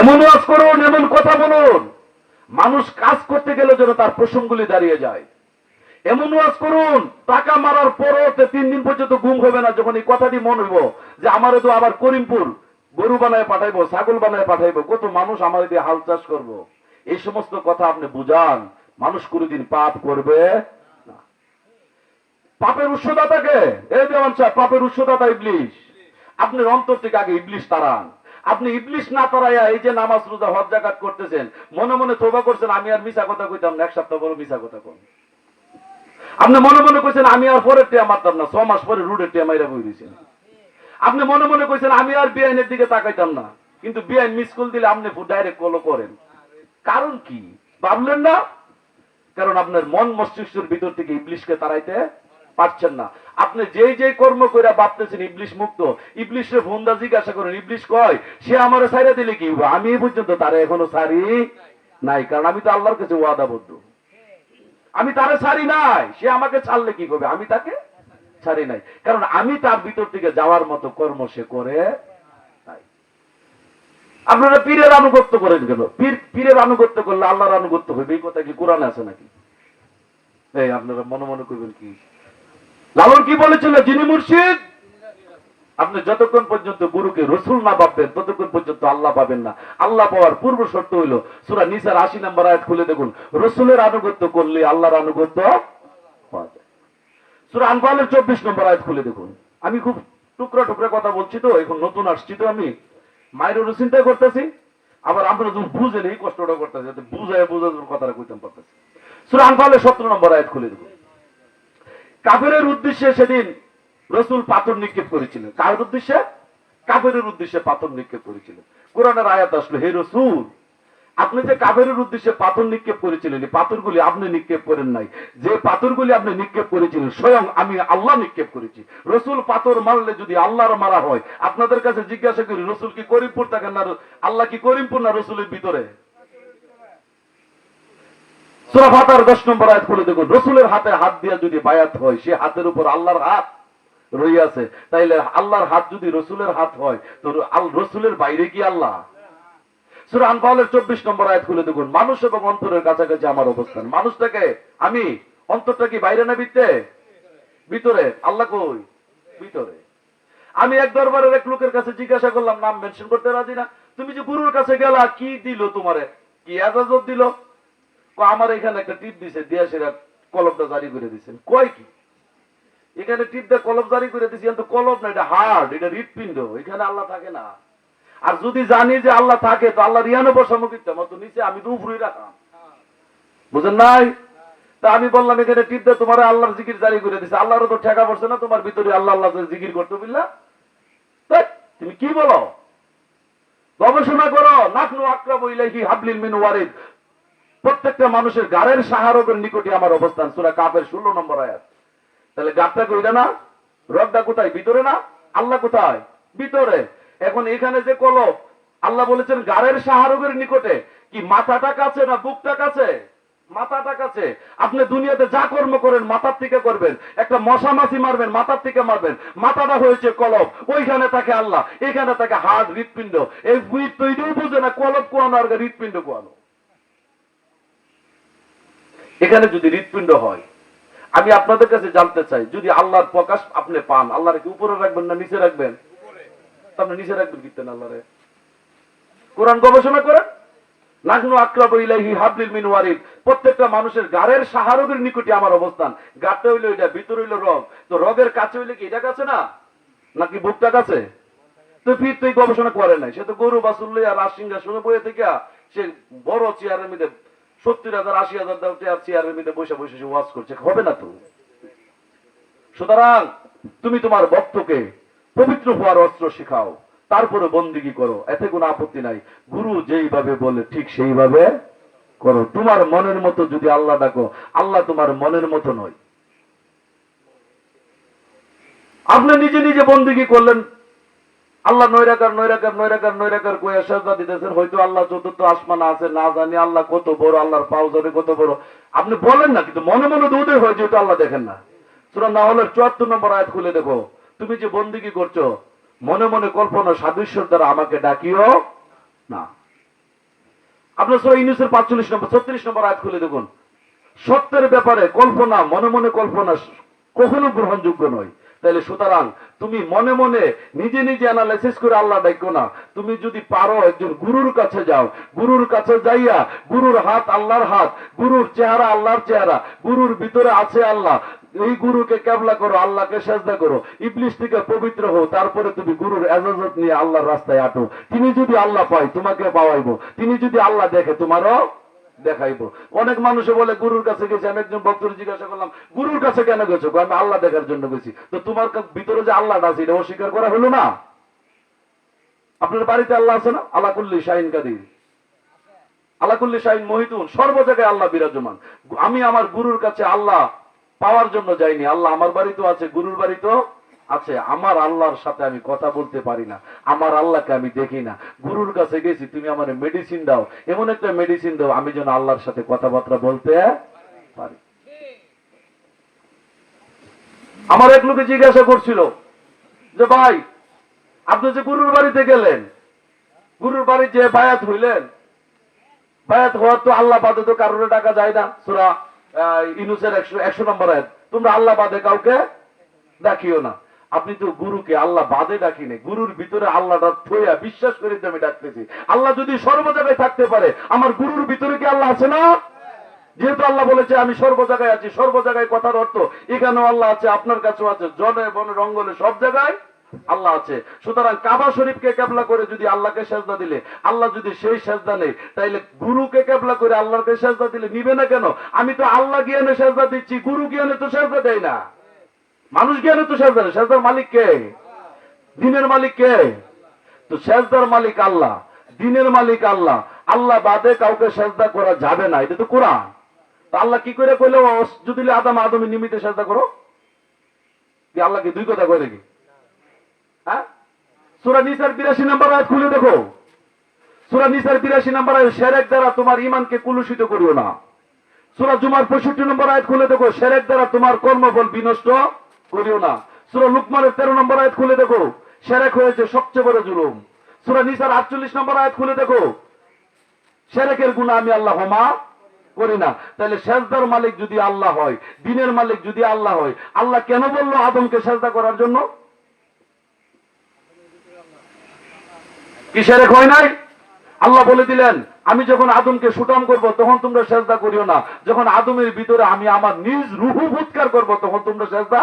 এমন ওয়াজ করুন, এমন কথা বলুন। মানুষ কাজ করতে গেলে যেন তার প্রসঙ্গগুলি দাঁড়িয়ে যায়। এমন ওয়াজ করুন, টাকা মারার পরও তিন দিন পর্যন্ত ঘুম হবে না, যখন এই কথাটি মনে হইব যে আমারে তো আবার করিমপুর গরু বানায় পাঠাইবো, ছাগল বানায় পাঠাইবো, কত মানুষ আমার দিয়ে হাল চাষ করব। এই সমস্ত কথা আপনি বুঝান, মানুষ কোনোদিন পাপ করবে পাপের উৎসদাতাকে এই দেওয়ান সাহেব, পাপের উৎসদাতা ইবলিশ। আপনার অন্তর থেকে আগে ইবলিশ তাড়ান। আপনি ইবলিশ না তাড়াইয়া এই যে নামাজ, রোজা, হজ জাকাত করতেছেন, মনে মনে তোবা করছেন, আমি আর মিশা কথা কইতাম না, এক সপ্তাহ পরে মিশা কথা কোন আপনি মনে মনে কইছেন, আমি আর পরের টিয়া মারতাম না, ছ মাস পরে রুডের টিয়া মাইরা বই দিয়েছেন আপনি মনে মনে কইছেন, আমি আর বিআইনের দিকে তাকাইতাম না, কিন্তু বিআইন মিস কল দিলে আপনি ডাইরেক্ট কলও করেন। কারণ কি? ভাবলেন না? কারণ আপনার মন মস্তিষ্কের ভিতর থেকে ইবলিশকে তাড়াইতে পারছেন না। আপনি যেই যেই কর্ম করে ভাবতেছেন, ইবলিশ মুক্ত, ইবলিশের ফোনদা জিজ্ঞাসা করেন, ইবলিশ কয়? সে আমার সাইরা দিলে কি আমি পর্যন্ত তারা এখনও সারি নাই, কারণ আমি তো আল্লাহর কাছে ওয়াদাবদ্ধ। আমি তারে ছাড়ি নাই, সে আমাকে ছাড়লে কি করবে? আমি তাকে ছাড়ি নাই। কারণ আমি তার ভিতর থেকে যাওয়ার মতো কর্ম সে করে আপনারা পীরের আনুগত্য করেন কেন পীর, পীরের আনুগত্য করলে আল্লাহর আনুগত্য হইবে, এই কথা কি কোরআনে আছে নাকি? এই, আপনারা মনে মনে করবেন কি? লালন কি বলেছিল? যিনি মুর্শিদ? আপনি যতক্ষণ পর্যন্ত গুরুকে রসুল না ভাববেন, ততক্ষণ পর্যন্ত আল্লাহ পাবেন না। আল্লাহ পাওয়ার পূর্ব শর্ত হইল, সুরা নিসার আশি নম্বর আয়াত খুলে দেখুন। রসুলের আনুগত্য করলে আল্লাহর আনুগত্য সুরা আনফালের চব্বিশ নম্বর আয়াত খুলে দেখুন। আমি খুব টুকরা টুকরা কথা বলছি তো, এখন নতুন আসছি তো আমি। মায়ের চিন্তা করতেছি, আবার আমরা যখন বুঝেন এই কষ্টটা করতেছি বুঝায় বুঝে কথাটা কইতাম পারতেছি। সুরা আনফালের সতেরো নম্বর আয়াত খুলে দেখুন। কাফেরের উদ্দেশ্যে সেদিন রসুল পাথর নিক্ষেপ করেছিলেন। কার উদ্দেশ্যে? কাফেরের উদ্দেশ্যে পাথর নিক্ষেপ করেছিলেন। কোরআনের আয়াত আসলো, হে রসুল, আপনি যে কাফেরের উদ্দেশ্যে পাথর নিক্ষেপ করেছিলেন পাথরগুলি আপনি নিক্ষেপ করেন নাই। যে পাথরগুলি আপনি নিক্ষেপ করেছিলেন, স্বয়ং আমি আল্লাহ নিক্ষেপ করেছি। রসুল পাথর মারলে যদি আল্লাহর মারা হয়, আপনাদের কাছে জিজ্ঞাসা করি, রসুল কি করিমপুর থাকেন না? আল্লাহ কি করিমপুর না রসুলের ভিতরে? সুরা ফাতার দশ নম্বর আয়াত খুলে দেখুন। রসুলের হাতে হাত দিয়া যদি বায়াত হয়, সে হাতের উপর আল্লাহর হাত রইয়াছে। তাইলে আল্লাহর হাত যদি রসুলের হাত হয়, তো আল- রসুলের বাইরে কি আল্লাহ? চব্বিশ নম্বর আয়াত খুলে দেখুন। মানুষ এবং অন্তরের কাছাকাছি আমার অবস্থান। মানুষটাকে আমি অন্তরটা কি বাইরে না ভিতরে? ভিতরে। আল্লাহ কই? ভিতরে। আমি এক দরবারের এক লোকের কাছে জিজ্ঞাসা করলাম, নাম মেনশন করতে রাজি না। তুমি যে গুরুর কাছে গেলা, কি দিল তোমারে? কি এজাজত দিল? আমার এখানে একটা টিপ দিছে, দিয়া সেটা কলমটা জারি করে দিছেন কয় কি? এখানে টিপ দিয়ে কলম জারি করে দিছি, কিন্তু কলম না, এটা হার্ড এটা হৃৎপিণ্ড, এখানে আল্লাহ থাকে না। আর যদি জানি যে আল্লাহ থাকে, তো আল্লাহ রিয়ানো বসামুখিত মতো নিচে আমি তো উপরেই রাখলাম বুঝেন নাই? তা আমি বললাম, এখানে টিপ তোমার আল্লাহর জিকির জারি করে দিছে। আল্লাহরও তো ঠেকা পড়ছে না, তোমার ভিতরে আল্লাহ আল্লাহ করে জিকির করতে, বুঝলা? তুমি কি বলো? গবেষণা করো নাকনু আক্রাম ইলাইহি হাবলিল মিন ওয়ারিদ। প্রত্যেকটা মানুষের গাড়ের সাহারকের নিকটে আমার অবস্থান। সুরা কাপের ষোলো নম্বর আয়াত। তাহলে গাছটা কইরা না রগটা কোথায়? ভিতরে না? আল্লাহ কোথায়? ভিতরে। এখন এখানে যে কলব, আল্লাহ বলেছেন গাড়ের সাহারকের নিকটে। কি মাথাটা কাছে না বুকটা কাছে? মাথাটা কাছে। আপনি দুনিয়াতে যা কর্ম করেন, মাথার থেকে করবেন। একটা মশা মাছি মারবেন, মাথার থেকে মারবেন। মাথাটা হয়েছে কলব। ওইখানে থাকে আল্লাহ, এখানে থাকে হাড় হৃৎপিণ্ড। এই তৈরিও বুঝে না, কলব কোয়ানো আর হৃৎপিণ্ড কোয়ানো এখানে যদি হৃৎপিণ্ড হয়, আমি আপনাদের কাছে জানতে চাই, যদি আল্লাহর প্রকাশ আপনি পান, আল্লাহরে কি উপরে রাখবেন না নিচে রাখবেন? আপনি নিচে রাখবেন কীর্তেন আল্লাহরে? কোরআন গবেষণা করেন? মিন মানুষের নিকটে আমার অবস্থান। এটা, ভিতর হইল রগ। তো রগের কাছে হইলে কি এটা না? নাকি তো ফির তুই গবেষণা করে নাই। সে তো গরু বাসুল আর রাজসিংহাসনে বইয়ে থেকে সে বড় চেয়ারের মধ্যে সত্তর হাজার, আশি হাজার দাম চেয়ার চেয়ারের মধ্যে বসে বসে সে ওয়াজ করছে। হবে না তো। সুতরাং তুমি তোমার ভক্তকে পবিত্র হওয়ার অস্ত্র শিখাও, তারপরে বন্দিগি করো, এতে কোনো আপত্তি নাই। গুরু যেইভাবে বলে, ঠিক সেইভাবে করো। তোমার মনের মতো যদি আল্লাহ ডাকো, আল্লাহ তোমার মনের মতো নয়। আপনি নিজে নিজে বন্দিগি করলেন আল্লাহ নৈরাকার নৈরাকার নৈরাকার নৈরাকার কইয়া সাজদা দিতেছেন। হয়তো আল্লাহ চতুর্থ আসমান আছে, না জানি আল্লাহ কত বড়, আল্লাহর পাও ধরে কত বড়। আপনি বলেন না, কিন্তু মনে মনে উদয় হয় যেহেতু আল্লাহ দেখেন না। সুরা না হলে চুয়াত্তর নম্বর আয়াত খুলে দেখো। তুমি যে বন্দিগি করছ, মনে মনে কল্পনা সাদৃশ্যর দ্বারা আমাকে ডাকিও না। আপনার সূরা ইউনূসের 45 নম্বর 36 নম্বর আয়াত খুলে দেখুন। সত্যের ব্যাপারে কল্পনা, মনে মনে কল্পনা কখনো গ্রহণযোগ্য নয়। তাহলে সুতরাং তুমি মনে মনে নিজে নিজে অ্যানালাইসিস করে আল্লাহ ডাকো না। তুমি যদি পারো একজন গুরুর কাছে যাও, গুরুর কাছে যাইয়া গুরুর হাত আল্লাহর হাত, গুরুর চেহারা আল্লাহর চেহারা, গুরুর ভিতরে আছে আল্লাহ, এই গুরুকে কেবলা করো, আল্লাহকে সেজদা করো ইবলিশ থেকে পবিত্র হও, তারপরে তুমি গুরুর এজাজত নিয়ে আল্লাহর রাস্তায় আটো। তিনি যদি আল্লাহ পায়, তোমাকে পাওয়াইবো। তিনি যদি আল্লাহ দেখে, তোমারও দেখাইবো। অনেক মানুষে বলে, গুরুর কাছে গেছে। আমি একজন ভক্তর জিজ্ঞাসা করলাম, গুরুর কাছে কেন গেছো? আমি আল্লাহ দেখার জন্য গেছি। তো তোমার ভিতরে যে আল্লাহটা আছে, এটা অস্বীকার করা হলো না? আপনার বাড়িতে আল্লাহ আছে না? আল্লাহ কুল্লি শাহিন কাদির। আল্লাহ কুল্লি শাহিন মহিতুন। সর্ব জায়গায় আল্লাহ বিরাজমান। আমি আমার গুরুর কাছে আল্লাহ পাওয়ার জন্য যাইনি। আল্লাহ আমার বাড়িতেও আছে, গুরুর বাড়িতেও আছে, আমার আল্লাহর সাথে আমি কথা বলতে পারি না, আমার আল্লাহকে আমি দেখি না। গুরুর কাছে গেছি, তুমি আমার মেডিসিন দাও, এমন একটা মেডিসিন দাও, আমি যেন আল্লাহর সাথে কথাবার্তা বলতে পারি। আমার এক লোকে জিজ্ঞাসা করছিল যে, ভাই, আপনি যে গুরুর বাড়িতে গেলেন, গুরুর বাড়ি যে বায়াত হইলেন বায়াত হওয়ার তো আল্লাহ বাদে তো কারোর টাকা যায় না। সুরা ইনুসের একশো একশো নম্বর আয়াত, তোমরা আল্লাহ বাদে কাউকে ডাকিও না। আপনি তো গুরুকে আল্লাহ বাদে ডাকিনি, গুরুর ভিতরে আল্লাহটা থইয়া বিশ্বাস করে আমি ডাকতেছি। আল্লাহ যদি সর্ব জায়গায় থাকতে পারে, আমার গুরুর ভিতরে কি আল্লাহ আছে না? যেহেতু আল্লাহ বলেছে, আমি সর্ব জায়গায় আছি সর্ব জায়গায় কথার অর্থ, এখানেও আল্লাহ আছে, আপনার কাছেও আছে জনে বনে রঙ্গলে সব জায়গায় আল্লাহ আছে। সুতরাং কাবা শরীফকে কেবলা করে যদি আল্লাহকে সেজদা দিলে, আল্লাহ যদি সেই সেজদা নেই তাইলে গুরুকে কেবলা করে আল্লাহকে সেজদা দিলে নিবে না কেন? আমি তো আল্লাহ জ্ঞানে সেজদা দিচ্ছি, গুরু জ্ঞানে তো সেজদা দেয় না। মানুষ জ্ঞানে তো নেই সেজদার মালিক কে? দিনের মালিক কে? তো সেজদার মালিক আল্লাহ। দিনের মালিক আল্লাহ। আল্লাহ বাদে কাউকে সেজদা করা যাবে না। এটা তো কোরআন। আল্লাহ কি করে কইলো? যদি আদম আদমি নিমিতে সেজদা করো। কি আল্লাহ দুই কথা কয় নাকি? হ্যাঁ? সুরা নিসার বিরাশি নাম্বার আয়াত খুলে দেখো। সুরা নিসার বিরাশি নাম্বার আয়াত, সেরেক দ্বারা তোমার ইমানকে কুলুষিত করিও না। সুরা জুমার পঁয়ষট্টি নম্বর আয়াত খুলে দেখো। সেরেক দ্বারা তোমার কর্মফল বিনষ্ট করিও না। সুরা লুকমানের তেরো নম্বর আয়াত খুলে দেখো। সেরেক হয়েছে সবচেয়ে বড় জুলুম। সুরা নিসার আটচল্লিশ নম্বর আয়াত খুলে দেখো। সেরেকের গুণা আমি আল্লাহ ক্ষমা করি না। তাহলে মালিক যদি আল্লাহ হয়, দিনের মালিক যদি আল্লাহ হয়, আল্লাহ কেন বলল আদমকে করার জন্য? কি সেরেক হয় নাই? আল্লাহ বলে দিলেন, আমি যখন আদমকে সুটাম করব, তখন তোমরা সেজদা করিও না। যখন আদমের ভিতরে আমি আমার নিজ রুহু ভূতকার করব, তখন তোমরা সেজদা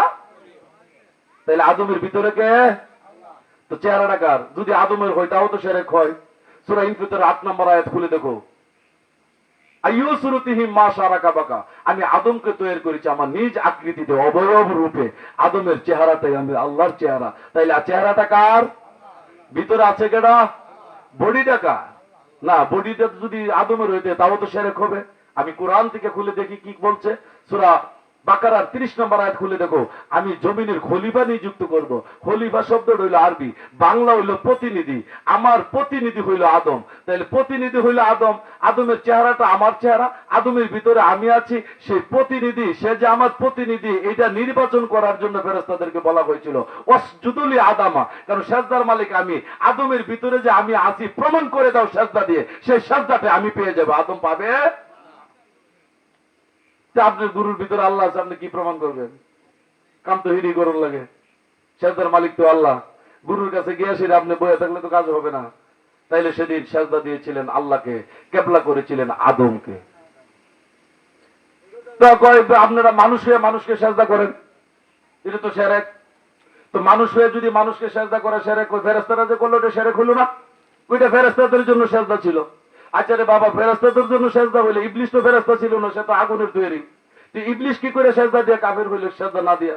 তাহলে আদমের ভিতরে কে? তো চেহারাটা কার? যদি আদমের হয়, তাও তো সেরেক হয়। সুরা ইনফিতর আট নম্বর আয়াত খুলে দেখো। আমি আদমকে তৈরি করেছি আমার নিজ আকৃতিতে, অবয়ব রূপে। আদমের চেহারাটাই আমি আল্লাহর চেহারা। তাইলে চেহারাটা কার? ভিতরে আছে কেডা? বডিটা কার? না, বডিটা যদি আদমের হইতে, তাও তো সেরেক হবে। আমি কোরআন থেকে খুলে দেখি কি বলছে। সুরা বাকারার তিরিশ নম্বর আয়াত খুলে দেখো। আমি জমিনের খলিফা নিযুক্ত করব। খলিফা শব্দ হইল আরবি, বাংলা হইল প্রতিনিধি, আমার প্রতিনিধি হইল আদম। তাহলে প্রতিনিধি হইল আদম। আদমের চেহারাটা আমার চেহারা, আদমের ভিতরে আমি আছি, সেই প্রতিনিধি, সে যে আমার প্রতিনিধি, এটা নির্বাচন করার জন্য ফেরেস্তাদেরকে বলা হয়েছিল। অসজুদুলি আদামা, কারণ সেজদার মালিক আমি। আদমের ভিতরে যে আমি আছি, প্রমাণ করে দাও সেজদা দিয়ে, সেই সেজদাটা আমি পেয়ে যাব। আদম পাবে? আপনার গুরুর ভিতরে আল্লাহ আছে আপনি কি প্রমাণ করবেন? কাম তো হিরি করুন লাগে। সেজদার মালিক তো আল্লাহ। গুরুর কাছে গিয়ে সেটা আপনি বয়ে থাকলে তো কাজ হবে না। তাইলে সেদিন সেজদা দিয়েছিলেন আল্লাহকে, কেবলা করেছিলেন আদমকে। আপনারা মানুষ হয়ে মানুষকে সেজদা করেন? এটা তো সেরেক। তো মানুষ হয়ে যদি মানুষকে সেজদা করে ওই ফেরেস্তারা যে করল ওটা সেরেক হলো না? ওইটা ফেরেস্তাদের জন্য সেজদা ছিল। আচ্ছা রে বাবা ফেরেস্তাদের জন্য সেজদা হইলে ইবলিশ তো ফেরেস্তা ছিল না, সে তো আগুনের তৈরি। ইবলিশ কি করে সেজদা দিয়ে কাফের হইলে সেজদা না দিয়া?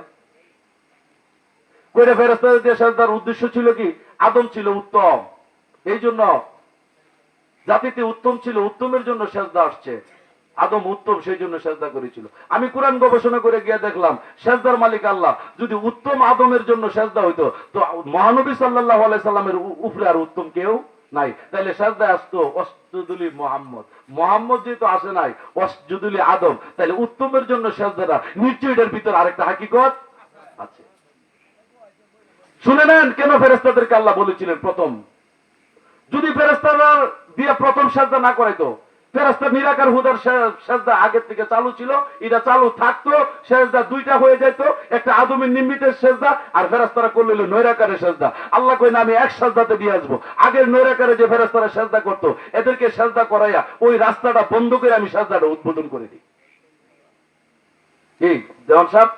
কইরা ফেরেস্তা দিয়ে সেজদার উদ্দেশ্য ছিল কি? আদম ছিল উত্তম। এই জন্য জাতিতে উত্তম ছিল, উত্তমের জন্য সেজদা আসছে। আদম উত্তম, সেই জন্য সেজদা করেছিল। আমি কোরআন গবেষণা করে গিয়ে দেখলাম, সেজদার মালিক আল্লাহ। যদি উত্তম আদমের জন্য সেজদা হইতো, তো মহানবী সাল্লাহ সাল্লামের উপরে আর উত্তম কেউ? নাই। তাহলে সাজদায় আসতো অস্তুদুলি মোহাম্মদ। মোহাম্মদ যেহেতু আসে নাই অসজুদুলি আদম তাহলে উত্তমের জন্য সাজদাটা নিশ্চয়ই এটার ভিতরে আরেকটা হাকিকত আছে। শুনে নেন, কেন ফেরেস্তাদেরকে আল্লাহ বলেছিলেন প্রথম? যদি ফেরেস্তারা দিয়ে প্রথম সাজদা না করাইতো ফেরাস্তা নিরাকার হুদার সেজদা আগের থেকে চালু ছিল, এটা চালু থাকতো, সেজদা দুইটা হয়ে যেত, একটা আদমের নিমিতের সেজদা আর ফেরাস্তারা করলে নৈরাকারের সেজদা। আল্লাহ কই না আমি এক সেজদাতে দিয়ে আসব। আগের নৈরাকারে যে ফেরাস্তারা সেজদা করতো, এদেরকে সেজদা করাইয়া ওই রাস্তাটা বন্ধ করে আমি সেজদাটা উদ্বোধন করে দিই। কি? দেওয়ান সাহেব?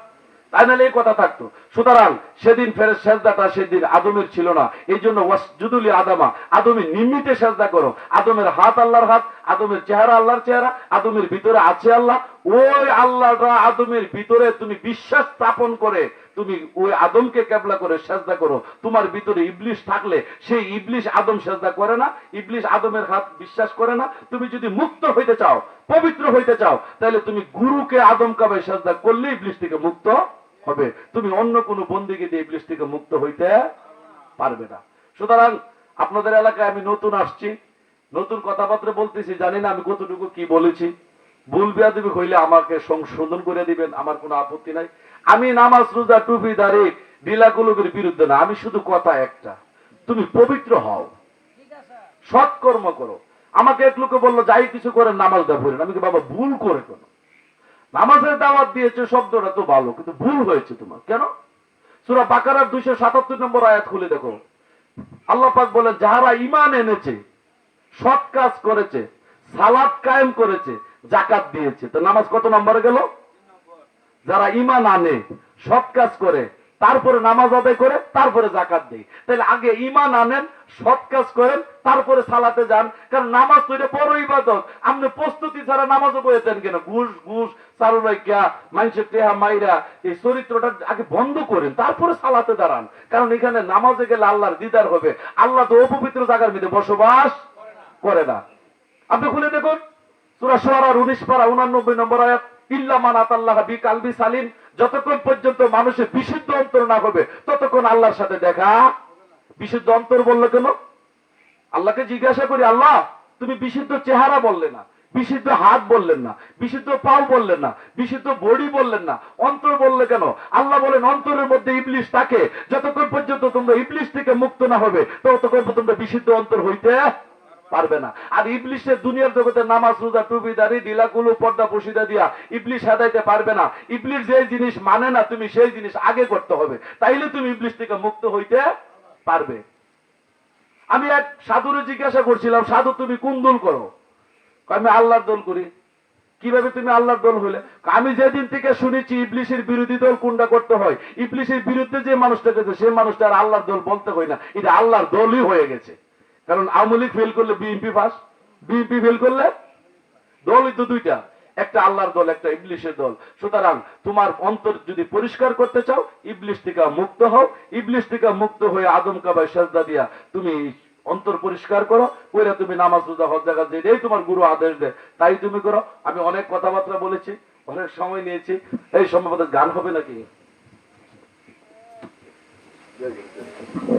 তাই নাহলে এই কথা থাকতো। সুতরাং সেদিন ফেরের সেজদাটা সেদিন আদমের ছিল না। এই জন্য ওয়াসজুদুলি আদামা আদমের নিমিতে সেজদা করো। আদমের হাত আল্লাহর হাত, আদমের চেহারা আল্লাহর চেহারা, আদমের ভিতরে আছে আল্লাহ। ওই আল্লাহটা আদমের ভিতরে তুমি বিশ্বাস স্থাপন করে, তুমি ওই আদমকে কেবলা করে সেজদা করো। তোমার ভিতরে ইবলিশ থাকলে, সেই ইবলিশ আদম সেজদা করে না, ইবলিশ আদমের হাত বিশ্বাস করে না। তুমি যদি মুক্ত হইতে চাও, পবিত্র হইতে চাও, তাহলে তুমি গুরুকে আদম কাবে সেজদা করলে ইবলিশ থেকে মুক্ত হবে। তুমি অন্য কোনো বন্দিকে দিয়ে ইবলিশ থেকে মুক্ত হইতে পারবে না। সুতরাং আপনাদের এলাকায় আমি নতুন আসছি। নতুন কথাবার্তা বলতেছি, জানি না আমি কতটুকু কি বলেছি। ভুল বেয়াদবি হইলে আমাকে সংশোধন করে দিবেন, আমার কোনো আপত্তি নাই। আমি নামাজ, রোজা, টুপি, দাঁড়ি ডিলাগুলোর বিরুদ্ধে না, আমি শুধু কথা একটা। তুমি পবিত্র হও। সৎকর্ম করো। আমাকে এক লোকে বলল, যাই কিছু করে নামাজ ভরেন আমি বাবা, ভুল করে কেন? নামাজের দাওয়াত দিয়েছে শব্দটা তো ভালো, কিন্তু ভুল হয়েছে তোমার। কেন? সুরা বাকারার দুইশো সাতাত্তর নম্বর আয়াত খুলে দেখো। আল্লাহ পাক বলে যাহারা ইমান এনেছে, সৎ কাজ করেছে সালাদ কায়েম করেছে জাকাত দিয়েছে। তো নামাজ কত নম্বরে গেল? যারা ইমান আনে, সৎ কাজ করে তারপরে নামাজ আদায় করে তারপরে জাকাত দেয় তাহলে আগে ইমান আনেন, সৎ কাজ করেন, তারপরে সালাতে যান। কারণ নামাজ তো এটা বড় ইবাদত। আপনি প্রস্তুতি ছাড়া নামাজও বয়েছেন কেন? ঘুষ ঘুষ চারুরাইকা মানুষের টেহা, মাইরা, এই চরিত্রটা আগে বন্ধ করেন, তারপরে সালাতে দাঁড়ান। কারণ এখানে নামাজে গেলে আল্লাহর দিদার হবে। আল্লাহ তো অপবিত্র জায়গার মধ্যে বসবাস করে না। আপনি খুলে দেখুন, সুরা সোয়ারার উনিশ পারা উনানব্বই নম্বর আয়াত ইল্লামান আতাল্লাহ বি কালবি সালিম। যতক্ষণ পর্যন্ত মানুষের বিশুদ্ধ অন্তর না হবে, ততক্ষণ আল্লাহর সাথে দেখা। বিশুদ্ধ অন্তর বলল কেন? আল্লাহকে জিজ্ঞাসা করি, আল্লাহ, তুমি বিশুদ্ধ চেহারা বললে না, বিশুদ্ধ হাত বললেন না, বিশুদ্ধ পাও বললেন না, বিশুদ্ধ বডি বললেন না, অন্তর বললে কেন? আল্লাহ বলেন, অন্তরের মধ্যে ইবলিশ থাকে, যতক্ষণ পর্যন্ত তোমরা ইবলিশ থেকে মুক্ত না হবে, ততক্ষণ পর্যন্ত বিশুদ্ধ অন্তর হইতে পারবে না। আর ইবলিশের দুনিয়ার জগতে নামাজ রোজা টুপি দাড়ি ডিলাগুলো পর্দা বসিদা দিয়া ইবলিশ হাদাইতে পারবে না। ইবলিশ যে জিনিস মানে না তুমি সেই জিনিস আগে করতে হবে। তাইলে তুমি ইবলিশ থেকে মুক্ত হইতে পারবে। আমি এক সাধুরে জিজ্ঞাসা করছিলাম সাধু তুমি কোন দোল করো? আমি আল্লাহর দল করি। কীভাবে তুমি আল্লাহর দল কয়, আমি যেদিন থেকে শুনেছি ইবলিশের বিরোধী দল কোনটা করতে হয় ইবলিশের বিরুদ্ধে যে মানুষটা গেছে সে মানুষটা আর আল্লাহর দল বলতে হয় না। এটা আল্লাহর দলই হয়ে গেছে। কারণ আওয়ামী লীগ ফেল করলে বিএনপি পাস বিএনপি ফেল করলে দলই তো দুইটা। একটা আল্লাহর দল, একটা ইবলিশের দল। সুতরাং তোমার অন্তর যদি পরিষ্কার করতে চাও, ইবলিশ থেকে মুক্ত হও। ইবলিশ থেকে মুক্ত হয়ে আদম কাবায় সাজদা দিয়া তুমি অন্তর পরিষ্কার করো ওইরা তুমি নামাজ, রোজা, হজ জায়গা দিয়ে যেটাই তোমার গুরু আদেশ দেয়, তাই তুমি করো। আমি অনেক কথাবার্তা বলেছি, অনেক সময় নিয়েছি। এই সম্ভবত গান হবে নাকি? Thank you.